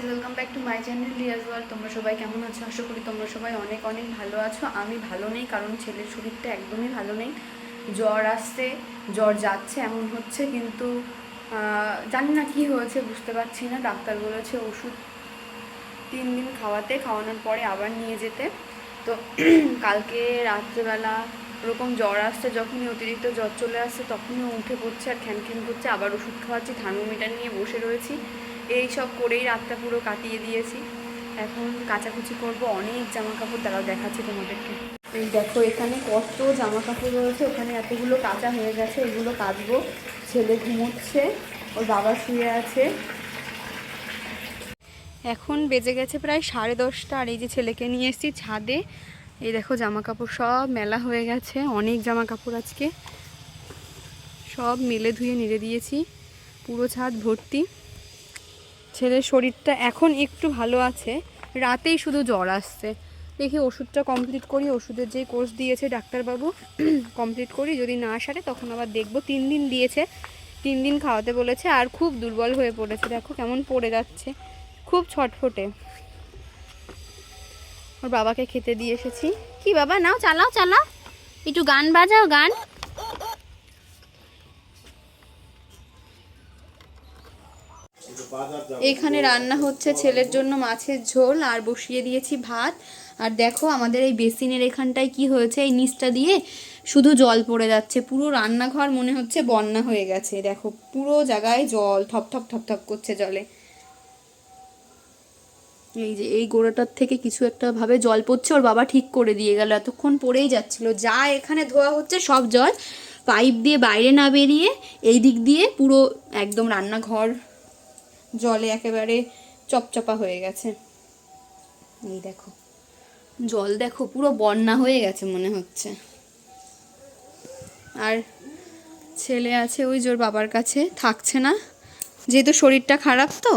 Guys welcome back to my channel Riyaz wall তোমরা সবাই কেমন আছো? আশা করি তোমরা সবাই অনেক অনেক ভালো আছো। আমি ভালো নেই, কারণ ছেলের শরীরটা একদমই ভালো নেই। জ্বর আসছে, জ্বর যাচ্ছে, এমন হচ্ছে, কিন্তু জানি না কি হয়েছে, বুঝতে পারছি না। ডাক্তার বলেছে ওষুধ তিন দিন খাওয়াতে, খাওয়ানোর পরে আবার নিয়ে যেতে। তো কালকে রাত্রেবেলা ওরকম জ্বর আসছে, যখনই অতিরিক্ত জ্বর চলে আসছে, তখনই উঠে পড়ছে আর খ্যানখ্যান করছে, আবার ওষুধ খাওয়াচ্ছি, থার্মোমিটার নিয়ে বসে রয়েছি। এই সব করেই রাতটা পুরো কাটিয়ে দিয়েছি। এখন কাচাকুচি করব, অনেক জামা কাপড় দ্বারা দেখাচ্ছি তোমাদেরকে। এই দেখো, এখানে কত জামা কাপড় রয়েছে, ওখানে এতগুলো কাঁচা হয়ে গেছে এগুলো কাচবো। ছেলে ঘুমোচ্ছে, ওর বাবা শুয়ে আছে। এখন বেজে গেছে প্রায় সাড়ে দশটা, আর এই যে ছেলেকে নিয়ে এসেছি ছাদে। এই দেখো জামা কাপড় সব মেলা হয়ে গেছে, অনেক জামা কাপড় আজকে। সব মেলে ধুয়ে নেড়ে দিয়েছি, পুরো ছাদ ভর্তি। ছেলের শরীরটা এখন একটু ভালো আছে, রাতেই শুধু জ্বর আসছে। দেখি ওষুধটা কমপ্লিট করি, ওষুধের যে কোর্স দিয়েছে ডাক্তারবাবু কমপ্লিট করি। যদি না সারে তখন আবার দেখব। তিন দিন দিয়েছে, তিন দিন খাওয়াতে বলেছে, আর খুব দুর্বল হয়ে পড়েছে। দেখো কেমন পড়ে যাচ্ছে, খুব ছটফটে। ওর বাবাকে খেতে দিয়ে এসেছি। কি বাবা, নাও, চালাও চালাও। একটু গান বাজাও, গান। এখানে রান্না হচ্ছে ছেলের জন্য মাছের ঝোল, আর বসিয়ে দিয়েছি ভাত। আর দেখো আমাদের এই বেসিনের এখানটায় কি হয়েছে, এই নিচটা দিয়ে শুধু জল পড়ে যাচ্ছে। পুরো রান্নাঘর মনে হচ্ছে বন্যা হয়ে গেছে। দেখো পুরো জায়গায় জল থপ থপ থপ থপ করছে জলে। এই যে এই গোড়াটার থেকে কিছু একটা ভাবে জল পড়ছে, ওর বাবা ঠিক করে দিয়ে গেল। এতক্ষণ পড়েই যাচ্ছিল। যা এখানে ধোয়া হচ্ছে সব জল পাইপ দিয়ে বাইরে না বেরিয়ে এই দিক দিয়ে পুরো একদম রান্নাঘর জলে একেবারে চপচপা হয়ে গেছে। এই দেখো, জল দেখো, পুরো বন্যা হয়ে গেছে মনে হচ্ছে। আর ছেলে আছে ওই জোর বাবার কাছে, থাকছে না। যেহেতু শরীরটা খারাপ তো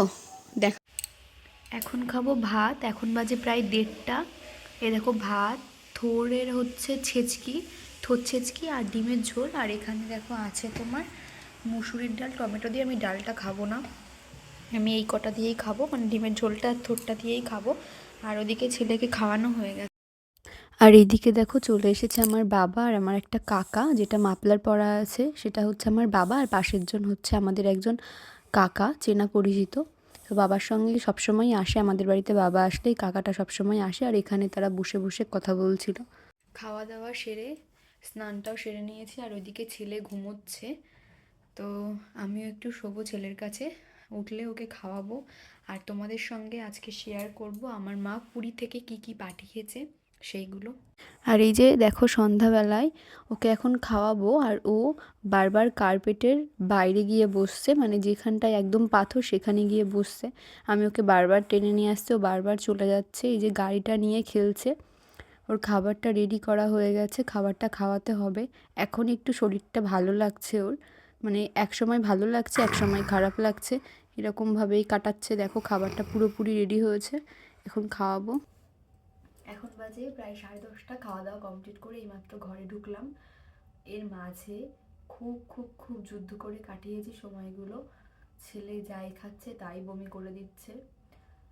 এখন খাব ভাত, এখন বাজে প্রায় দেড়টা। এ দেখো ভাত থোরের হচ্ছে ছেচকি, থোর ছেচকি আর ডিমের ঝোল। আর এখানে দেখো আছে তোমার মুসুরির ডাল, টমেটো দিয়ে আমি ডালটা খাব না। আমি এই কটা দিয়েই খাব মানে ডিমের ঝোলটা আর থোরটা দিয়েই খাব। আর ওদিকে ছেলেকে খাওয়ানো হয়ে গেছে। আর এইদিকে দেখো চলে এসেছে আমার বাবা আর আমার একটা কাকা, যেটা মাপলার পড়া আছে, সেটা হচ্ছে আমার বাবা। আর পাশের জন হচ্ছে আমাদের একজন কাকা, চেনা পরিচিত। তো বাবার সঙ্গে সবসময় আসে, আমাদের বাড়িতে বাবা আসলেই কাকাটা সবসময় আসে আর এখানে তারা বসে বসে কথা বলছিল। খাওয়া দাওয়া সেরে স্নানটাও সেরে নিয়েছি আর ওইদিকে ছেলে ঘুমোচ্ছে। তো আমিও একটু শোবো ছেলের কাছে, উঠলে ওকে খাওয়াবো। আর তোমাদের সঙ্গে আজকে শেয়ার করব, আমার মা পুরী থেকে কি কি পাঠিয়েছে। সেইগুলো। আর এই যে দেখো সন্ধ্যাবেলায় ওকে এখন খাওয়াবো আর ও বারবার কার্পেটের বাইরে গিয়ে বসছে মানে যেখানটায় একদম পাথর সেখানে গিয়ে বসছে। আমি ওকে বারবার টেনে নিয়ে আসছে, ও বারবার চলে যাচ্ছে, এই যে গাড়িটা নিয়ে খেলছে। ওর খাবারটা রেডি করা হয়ে গেছে, খাবারটা খাওয়াতে হবে। এখন একটু শরীরটা ভালো লাগছে ওর মানে এক সময় ভালো লাগছে এক সময় খারাপ লাগছে। এরকমভাবেই কাটাচ্ছে, দেখো খাবারটা পুরোপুরি রেডি হয়েছে, এখন খাওয়াবো। এখন বাজে প্রায় সাড়ে দশটা, খাওয়া দাওয়া কমপ্লিট করে এইমাত্র ঘরে ঢুকলাম। এর মাঝে খুব খুব খুব যুদ্ধ করে কাটিয়েছি সময়গুলো। ছেলে যাই খাচ্ছে তাই বমি করে দিচ্ছে।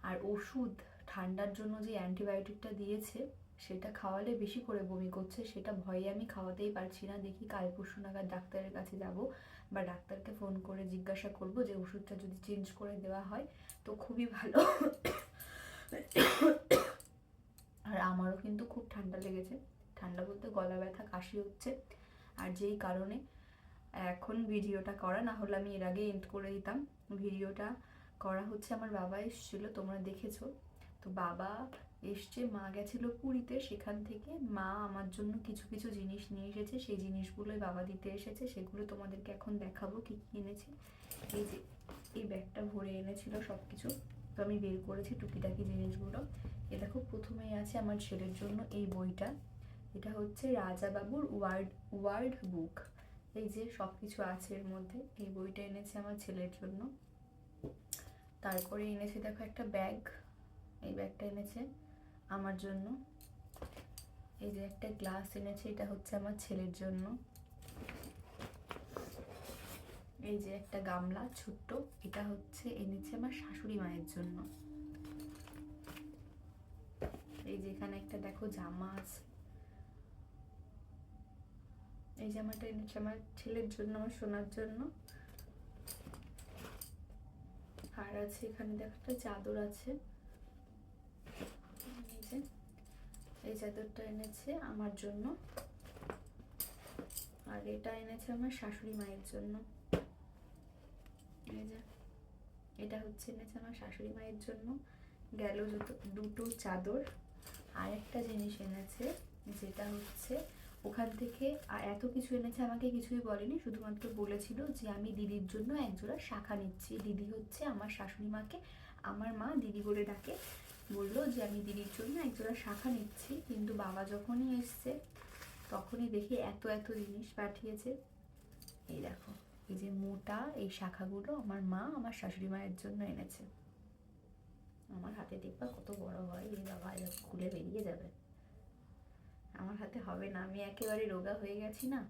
আর ওষুধ ঠান্ডার জন্য যে অ্যান্টিবায়োটিকটা দিয়েছে, সেটা খাওয়ালে বেশি করে বমি করছে, সেটা ভয়ে আমি খাওয়াতেই পারছি না। দেখি কাল পরশু নাগাদ ডাক্তারের কাছে যাব বা ডাক্তারকে ফোন করে জিজ্ঞাসা করব যে ওষুধটা যদি চেঞ্জ করে দেওয়া হয়, তো খুবই ভালো আর আমারও কিন্তু খুব ঠান্ডা লেগেছে ঠান্ডা বলতে কাশি হচ্ছে। আর যেই কারণে এখন ভিডিওটা করা না হলে আমি এর আগে এন্ড করে দিতাম। ভিডিওটা করা হচ্ছে আমার বাবা এসেছিল, তোমরা দেখেছ। তো বাবা এসছে, মা গেছিল পুরীতে, সেখান থেকে মা আমার জন্য কিছু কিছু জিনিস নিয়ে এসেছে। সেই জিনিসগুলোই বাবা দিতে এসেছে, সেগুলো তোমাদেরকে এখন দেখাবো কি কি এনেছে। এই যে, এই ব্যাগটা ভরে এনেছিল সব কিছু তো আমি বের করেছি টুকিটাকি জিনিসগুলো। এ দেখো, প্রথমেই আছে আমার ছেলের জন্য এই বইটা। এটা হচ্ছে রাজা বাবুর ওয়ার্ড ওয়ার্ড বুক। এই যে সব কিছু আছে এর মধ্যে, এই বইটা এনেছে আমার ছেলের জন্য। তারপরে এনেছে দেখো একটা ব্যাগ, এই ব্যাগটা এনেছে আমার জন্য। এই যে একটা গ্লাস এনেছে, এটা হচ্ছে আমার ছেলের জন্য। এই যে একটা গামলা ছোট্ট, এটা হচ্ছে এনেছে আমার শাশুড়ি মায়ের জন্য। এই যে এখানে একটা দেখো জামা আছে। এই জামাটা এনেছে আমার ছেলের জন্য আমার সোনার জন্য। আর আছে এখানে, দেখো একটা চাদর আছে। এই চাদরটা এনেছে আমার জন্য। আর এটা এনেছে আমার শাশুড়ি মায়ের জন্য। এটা হচ্ছে এনেছে আমার শাশুড়ি মায়ের জন্য। গেল দুটো চাদর। আর একটা জিনিস এনেছে, যেটা হচ্ছে ওখান থেকে আর এত কিছু এনেছে, আমাকে কিছুই বলেনি। শুধুমাত্র বলেছিল যে আমি দিদির জন্য একজোড়া শাখা নিচ্ছি। দিদি হচ্ছে আমার শাশুড়ি মাকে, আমার মা দিদি বলে ডাকে। বলল যে আমি দিদির জন্য একজোড়া শাখা নিচ্ছি। কিন্তু বাবা যখনই এসছে, তখনই দেখি এত এত জিনিস পাঠিয়েছে। এই দেখো, এই যে মোটা এই শাখাগুলো আমার মা আমার শাশুড়ি মায়ের জন্য এনেছে। আমার হাতে দেখবা কত বড় হয়। এই বাবা খুলে বেরিয়ে যাবে। আমার হাতে হবে না, আমি একেবারে রোগা হয়ে গেছি না।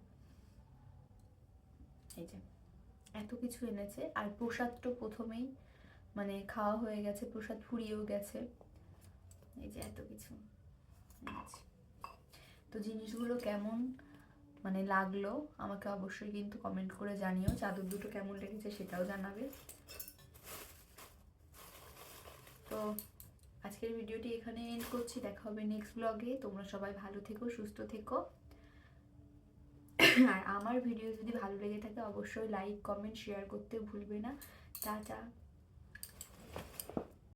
এই যে, এত কিছু এনেছে, আর প্রসাদ তো প্রথমেই মানে খাওয়া হয়ে গেছে, প্রসাদ ফুরিয়েও গেছে। এই যে এত কিছু তো জিনিসগুলো কেমন মানে লাগল, আমাকে অবশ্যই কিন্তু কমেন্ট করে জানিও। চাদর দুটো কেমন লেগেছে সেটাও জানাবে। তো আজকের ভিডিওটি এখানে এন্ড করছি। দেখা হবে নেক্সট ব্লগে তোমরা সবাই ভালো থেকো, সুস্থ থেকো। আর আমার ভিডিও যদি ভালো লেগে থাকে, অবশ্যই লাইক কমেন্ট শেয়ার করতে ভুলবে না। টাটা।